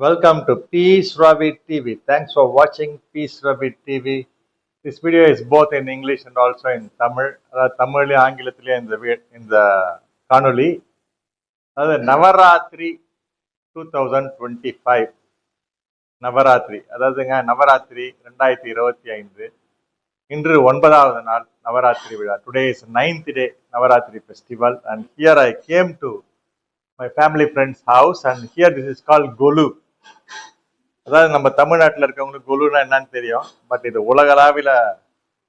Welcome to Peace Rabbit TV. Thanks for watching Peace Rabbit TV. This video is both in English and also in Tamil. அதாவது தமிழ்லேயும் ஆங்கிலத்திலையும் இந்த we- இந்த காணொளி. அதாவது Navratri two thousand twenty five Navratri. அதாவதுங்க நவராத்திரி ரெண்டாயிரத்தி இருபத்தி ஐந்து. இன்று ஒன்பதாவது நாள் நவராத்திரி விழா. Today is ninth day Navratri festival and here I came to my family friends house and here this is call golu அதாவது நம்ம தமிழ்நாட்டில் இருக்கவங்களுக்கு கொலுனா என்னன்னு தெரியும். பட் இது உலகளாவில்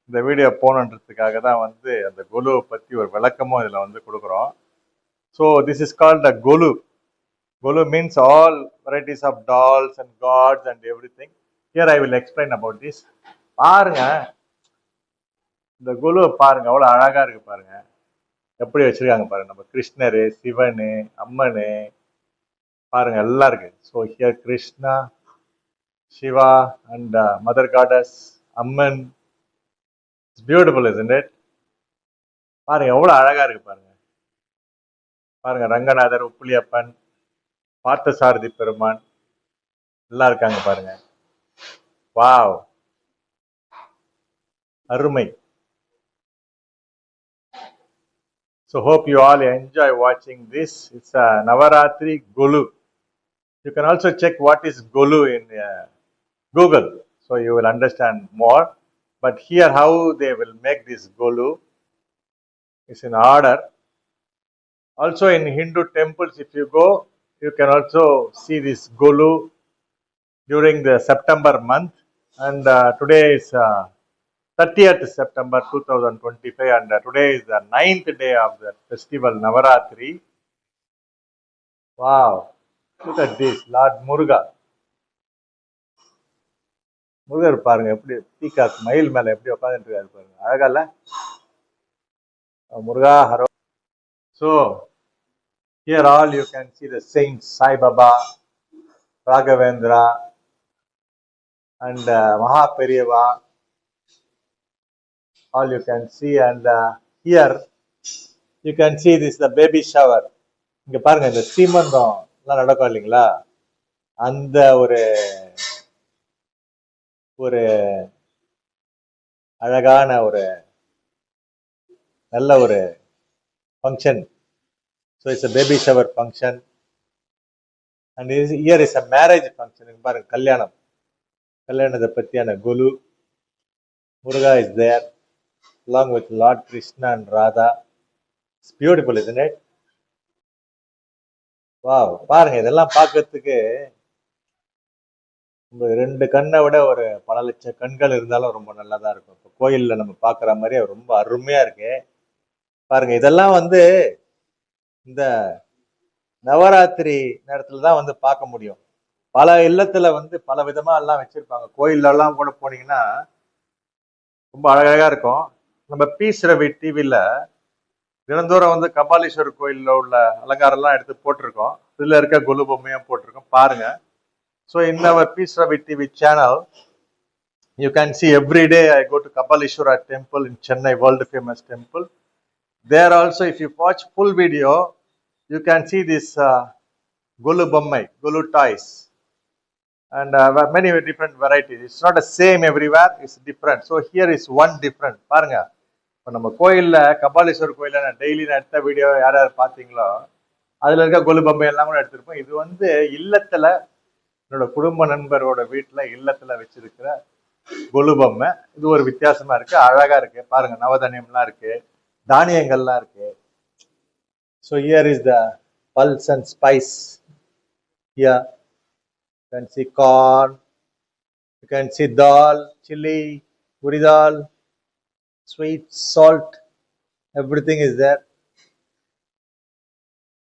இந்த வீடியோ போகணுன்றதுக்காக தான் வந்து அந்த கொலுவை பற்றி ஒரு விளக்கமும் இதில் வந்து கொடுக்குறோம். So this is called a golu golu means all varieties of dolls and gods and everything here I will explain about this பாருங்க. இந்த கொலுவை பாருங்க அவ்வளோ அழகாக இருக்கு பாருங்க. எப்படி வச்சிருக்காங்க பாருங்க. நம்ம கிருஷ்ணரு சிவனு அம்மனு. பாருங்க எல்லாம் இருக்கு. So here Krishna Shiva and mother goddess Amman it's beautiful is it பாருங்க எவ்வளோ அழகா இருக்கு பாருங்க. பாருங்க ரங்கநாதர் உப்புளியப்பன் பார்த்தசாரதி பெருமான். எல்லாம் இருக்காங்க பாருங்க. வாவ் அருமை. So hope you all enjoy watching this. It's a Navaratri Golu. You can also check what is Golu in uh, Google, so you will understand more. But here, how they will make this Golu is in order. Also, in Hindu temples, if you go, you can also see this Golu during the September month. And uh, today is uh, 30th September 2025, and uh, today is the ninth day of the festival Navaratri. Wow, look at this, Lord Muruga. Murugar பாருங்க எப்படி peacock மயில் மேல எப்படி உட்காந்துட்டு இருக்காரு பாருங்க. அழகால இல்ல? Muruga hero. So here all you can see the saint Saibaba Raghavendra and Maha Periyava all you can see and uh, here you can see this the baby shower. இங்க பாருங்க இந்த சீமந்தம் எல்லாம் நடக்கும் இல்லைங்களா? அந்த ஒரு ஒரு அழகான ஒரு நல்ல ஒரு function so it's a baby shower function and is here is a marriage function பாருங்க கல்யாணம். கல்யாணத்தை பற்றியான golu. Muruga is there along with lord Krishna and Radha it's beautiful isn't it? Wow பாருங்க இதெல்லாம் பார்க்கறதுக்கு ரெண்டு கண்ணை விட ஒரு பல லட்சம் கண்கள் இருந்தாலும் ரொம்ப நல்லா தான் இருக்கும். இப்போ கோயிலில் நம்ம பார்க்குற மாதிரியே ரொம்ப அருமையாக இருக்கு. பாருங்க இதெல்லாம் வந்து இந்த நவராத்திரி நேரத்தில் தான் வந்து பார்க்க முடியும். பல இல்லத்தில் வந்து பல விதமாக எல்லாம் வச்சுருப்பாங்க. கோயிலெல்லாம் கூட போனீங்கன்னா ரொம்ப அழகழகாக இருக்கும். நம்ம பீஸ் ரவி டிவியில் தினந்தோறும் வந்து கபாலீஸ்வரர் கோயிலில் உள்ள அலங்காரம்லாம் எடுத்து போட்டிருக்கோம். இதில் இருக்க குலு பொம்மையும் போட்டிருக்கோம். So in our piece Ravi TV channel you can see every day I go to Kapaleeswara temple in Chennai world famous temple there also if you watch full video you can see this golu bommai golu toys and uh, wa- uh, many different varieties. It's not the same everywhere. It's different. So here is one பாருங்க இப்போ நம்ம கோயிலில் கபாலீஸ்வரர் கோயிலில் நான் daily நான் எடுத்த video யார் யார் பார்த்தீங்களோ அதில் இருக்க கொலு பொம்மை எல்லாம் கூட எடுத்திருப்போம் இது வந்து இல்லத்தில் என்னோட குடும்ப நண்பரோட வீட்டில் இல்லத்துல வச்சிருக்கிற கொலு பொம்மை இது ஒரு வித்தியாசமா இருக்கு. அழகா இருக்கு. பாருங்க நவதானியம்லாம் இருக்கு. தானியங்கள்லாம் இருக்கு. So here is the pulse and spice here can see corn you can see dal chilli urad dal sweet salt everything is there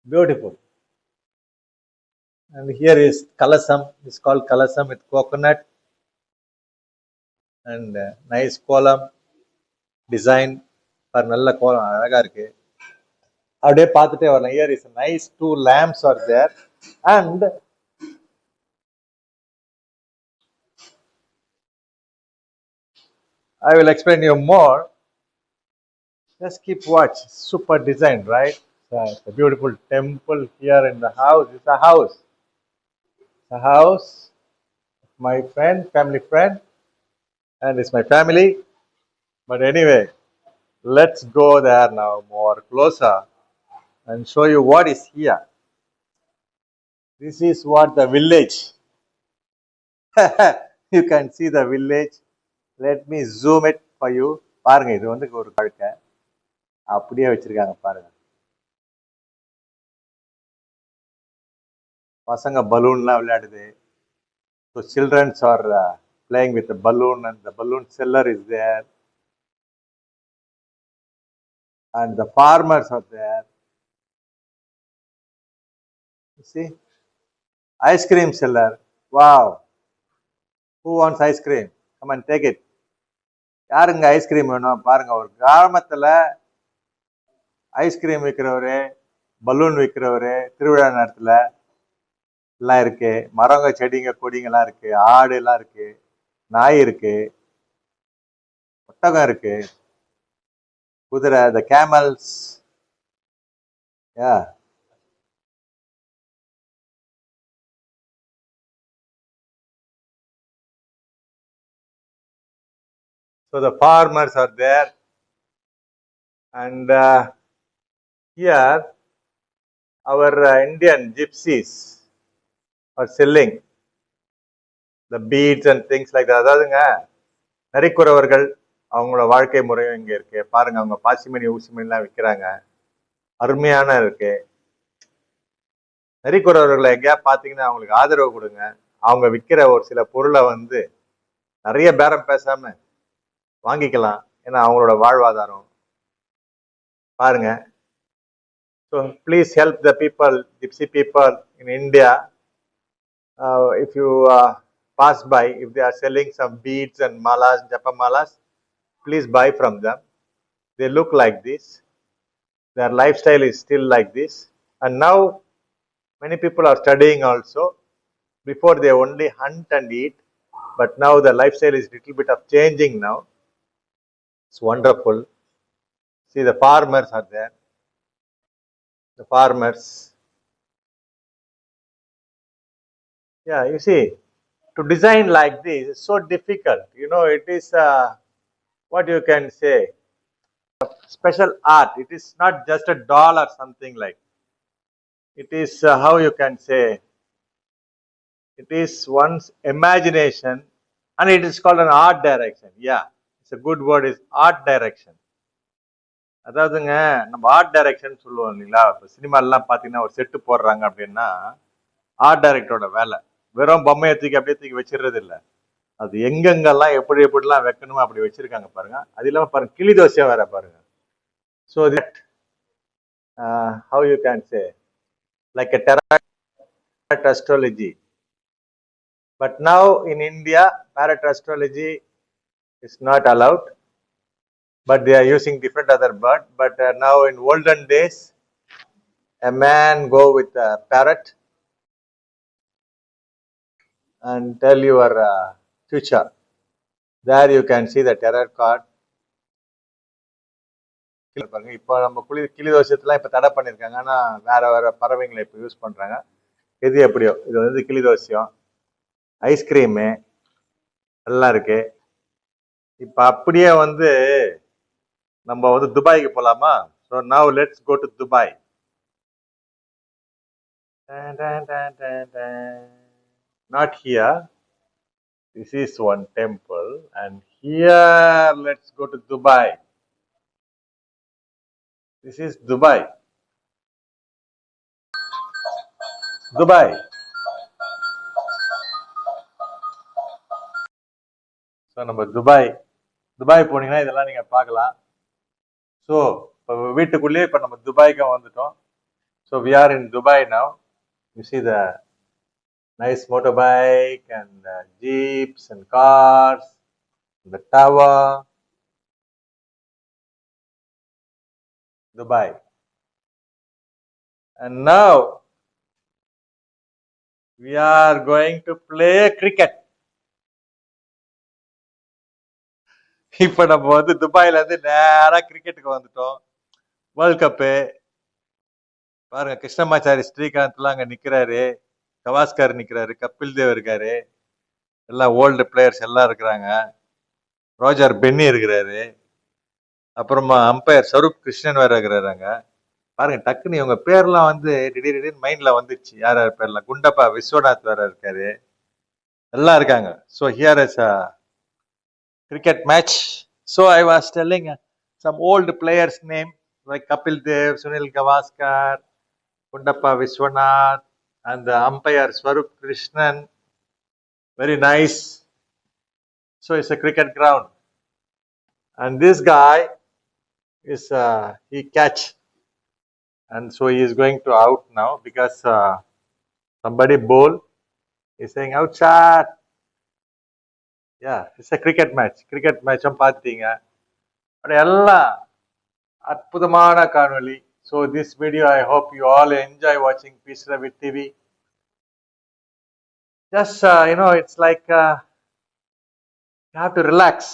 beautiful Beautiful. And here is kalasam, it's called kalasam with coconut and uh, nice column design. பாரு நல்ல கோலம் அழகா இருக்கு அப்படியே பார்த்துட்டே வரலாம் here is nice two lamps are there and I will explain you more. Just keep watch. Super design, right? Uh, it's a beautiful temple here in the house. It's a house. the house of my friend, family friend, and it's my family. But anyway, let's go there now more closer and show you what is here. This is what the village. you can see the village. Let me zoom it for you. பாருங்க இது வந்து ஒரு வாழ்க்கை அப்படியே வச்சிருக்காங்க பாருங்க பசங்க பலூன்லாம் விளையாடுது. So childrens are playing with balloon and the balloon seller is there and the farmers are there see see? Ice cream seller. Wow. Who wants ice cream? Come and take it. யாருங்க ice cream வேணும்? பாருங்க ஒரு கிராமத்துல ice cream விற்கிறவரு balloon விற்கிறவரு திருவிழா நேரத்துல எல்லாம் இருக்கு. மரங்க செடிங்க கொடிங்கெல்லாம் இருக்கு. ஆடு எல்லாம் இருக்கு. நாய் இருக்கு. ஒட்டகம் இருக்கு. குதிரை இந்த camels yeah So the farmers are there, and uh, here our uh, Indian gypsies. Are selling the beads and things like அதாவதுங்க நரிக்குறவர்கள் அவங்களோட வாழ்க்கை முறையும் இங்கே இருக்கு. பாருங்க அவங்க பாசிமணி ஊசிமணிலாம் விற்கிறாங்க அருமையான இருக்கு. நரிக்குறவர்களை எங்கேயா பார்த்தீங்கன்னா அவங்களுக்கு ஆதரவு கொடுங்க. அவங்க விற்கிற ஒரு சில பொருளை வந்து நிறைய பேரம் பேசாம வாங்கிக்கலாம். ஏன்னா அவங்களோட வாழ்வாதாரம். பாருங்க. So please help the people gypsy people in India Uh, if you uh, pass by, if they are selling some beads and malas, japamalas, please buy from them. They look like this. Their lifestyle is still like this. And now many people are studying also. Before they only hunt and eat, but now the lifestyle is little bit of changing now. It's wonderful. See the farmers are there. The farmers, yeah you see to design like this is so difficult you know it is uh, what you can say special art. It is not just a doll or something like. It is uh, how you can say. It is one's imagination, and it is called an art direction. Yeah, it's a good word. Is art direction. அதாவதுங்க நம்ம art direction சொல்லுவோம் இல்லைங்களா இப்போ சினிமாலலாம் பார்த்தீங்கன்னா ஒரு set போடுறாங்க அப்படின்னா art டைரக்டரோட வேலை வெறும் பொம்மையை தூக்கி அப்படியே தூக்கி வச்சிடுறது இல்லை. அது எங்கெங்கெல்லாம் எப்படி எப்படிலாம் வைக்கணுமோ அப்படி வச்சிருக்காங்க பாருங்க. அது இல்லாமல் பாருங்க கிளி தோசையாக வேற பாருங்க. So that how you can say like a tarot astrology but now in India parrot astrology is not allowed but they are using different other bird but now in olden days a man go with a parrot. And tell your uh, future. There you can see the terror card. பாருங்க இப்போ நம்ம குளி கிளி தோசத்துலாம் இப்போ தடை பண்ணியிருக்காங்க ஆனால் வேற வேற பறவைங்களை இப்போ யூஸ் பண்ணுறாங்க எது எப்படியோ? இது வந்து கிளி தோசியம் ஐஸ்கிரீமு எல்லாம் இருக்கு. இப்போ அப்படியே வந்து நம்ம வந்து துபாய்க்கு போகலாமா so now let's go to Dubai Not here. This is one temple, and here let's go to Dubai. This is Dubai. Dubai. So நம்ம துபாய் துபாய் போனீங்கன்னா இதெல்லாம் நீங்க பார்க்கலாம் ஸோ இப்போ வீட்டுக்குள்ளேயே இப்போ நம்ம துபாய்க்கு வந்துட்டோம் so we are in Dubai now you see the nice motorbike and uh, jeeps and cars, the tower, Dubai. And now we are going to play cricket. இப்போ நம்ம வந்து துபாயில இருந்து நேரா கிரிக்கெட்டுக்கு வந்துட்டோம் வேர்ல்ட் கப்பு பாருங்க கிருஷ்ணமாச்சாரி ஸ்ரீகாந்த்லாம் அங்க நிக்கிறாரு கவாஸ்கர் நிற்கிறாரு கபில் தேவ் இருக்காரு. எல்லாம் ஓல்டு பிளேயர்ஸ் எல்லாம் இருக்கிறாங்க. ரோஜர் பென்னி இருக்கிறாரு. அப்புறமா அம்பையர் சரூப் கிருஷ்ணன் வேற இருக்கிறாங்க பாருங்க டக்குன்னு இவங்க பேர்லாம் வந்து திடீர் திடீர்னு மைண்ட்ல வந்துச்சு யார் யார் பேர்லாம் குண்டப்பா விஸ்வநாத் வேற இருக்காரு. எல்லாம் இருக்காங்க. So here is a cricket match so I was telling some old players name like Kapil Dev Sunil Gavaskar Gundappa Viswanath and the umpire Swarup Krishnan. Very nice. So it's a cricket ground. And this guy is uh, he catch, and so he is going to out now because uh, somebody bowl is saying outside. Yeah it's a cricket match cricket மேட்சும் பார்த்துட்டீங்க அப்படி எல்லாம் அற்புதமான காணொளி so this video I hope you all enjoy வாட்சிங் peace with TV just you know it's like you have to relax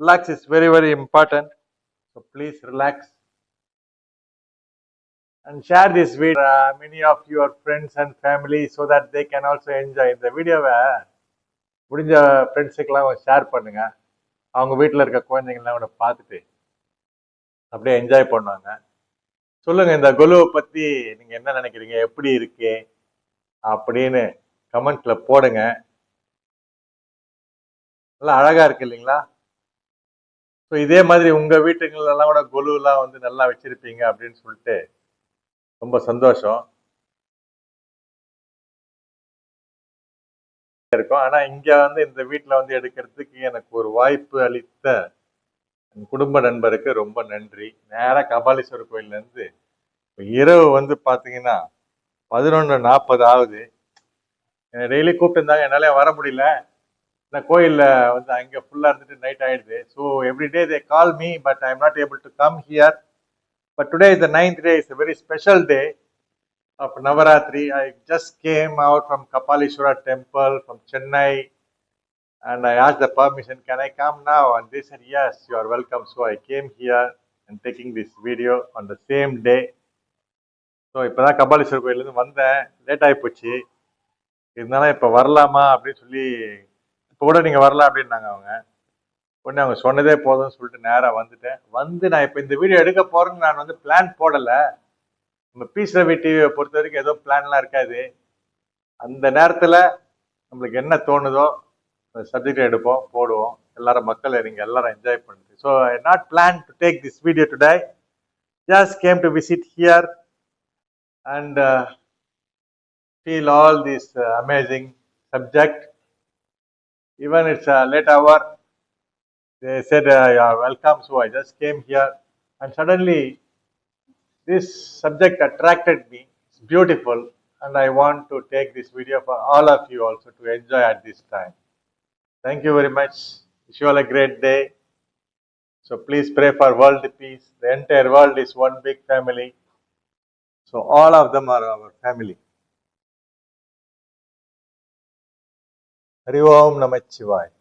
relax is very very important so please relax and share this video uh, many of your friends and family so that they can also enjoy இந்த வீடியோவை முடிஞ்ச ஃப்ரெண்ட்ஸுக்கெல்லாம் share பண்ணுங்க அவங்க வீட்டில் இருக்க குழந்தைங்கள்லாம் கூட பார்த்துட்டு அப்படியே என்ஜாய் பண்ணுவாங்க சொல்லுங்க இந்த குலுவை பத்தி நீங்க என்ன நினைக்கிறீங்க? எப்படி இருக்கு? அப்படின்னு கமெண்ட்ல போடுங்க. நல்லா அழகா இருக்கு இல்லைங்களா? ஸோ இதே மாதிரி உங்க வீட்டுங்களெல்லாம் கூட கொலுலாம் வந்து நல்லா வச்சிருப்பீங்க அப்படின்னு சொல்லிட்டு ரொம்ப சந்தோஷம். இருக்கும். ஆனா இங்க வந்து இந்த வீட்ல வந்து எடுக்கிறதுக்கு எனக்கு ஒரு வாய்ப்பு அளித்த குடும்ப நண்பருக்கு ரொம்ப நன்றி. நேராக கபாலீஸ்வரர் கோயிலேருந்து இரவு வந்து பார்த்தீங்கன்னா பதினொன்று நாற்பது ஆகுது. என்னை டெய்லி கூப்பிட்டுருந்தாங்க என்னால் வர முடியல. நான் கோயிலில் வந்து அங்கே ஃபுல்லாக இருந்துட்டு நைட் ஆகிடுது so every day they call me but I am not able to come here but today is the ninth day is a very special day of Navratri I just came out from Kapaleeswarar temple from Chennai and I asked the permission, can I come now? And they said, yes, you are welcome. So I came here and taking this video on the same day. So இப்போ தான் கபாலீஸ்வரர் கோயிலேருந்து வந்தேன் late ஆகி போச்சு இருந்தாலும் இப்போ வரலாமா அப்படின்னு சொல்லி இப்போ கூட நீங்கள் வரலாம் அப்படின்னாங்க அவங்க உடனே அவங்க சொன்னதே போதும்னு சொல்லிட்டு நேராக வந்துட்டேன் வந்து நான் இப்போ இந்த வீடியோ எடுக்க போகிறேன்னு நான் வந்து பிளான் போடலை நம்ம பீஸ் ரவி டிவியை பொறுத்த வரைக்கும் ஏதோ பிளான்லாம் இருக்காது அந்த நேரத்தில் நம்மளுக்கு என்ன தோணுதோ சப்ஜெக்ட் எடுப்போம் போடுவோம் எல்லாரும் மக்களை நீங்கள் எல்லாரும் என்ஜாய் பண்ணுது so I not plan to take this video today just came to visit here and feel all this amazing subject even it's late hour they said uh, you are welcome so i just came here and suddenly this subject attracted me. It's beautiful, and I want to take this video for all of you also to enjoy at this time. Thank you very much. Wish you all a great day. So please pray for world peace. The entire world is one big family. So all of them are our family. Hari Om Namah Shivaya.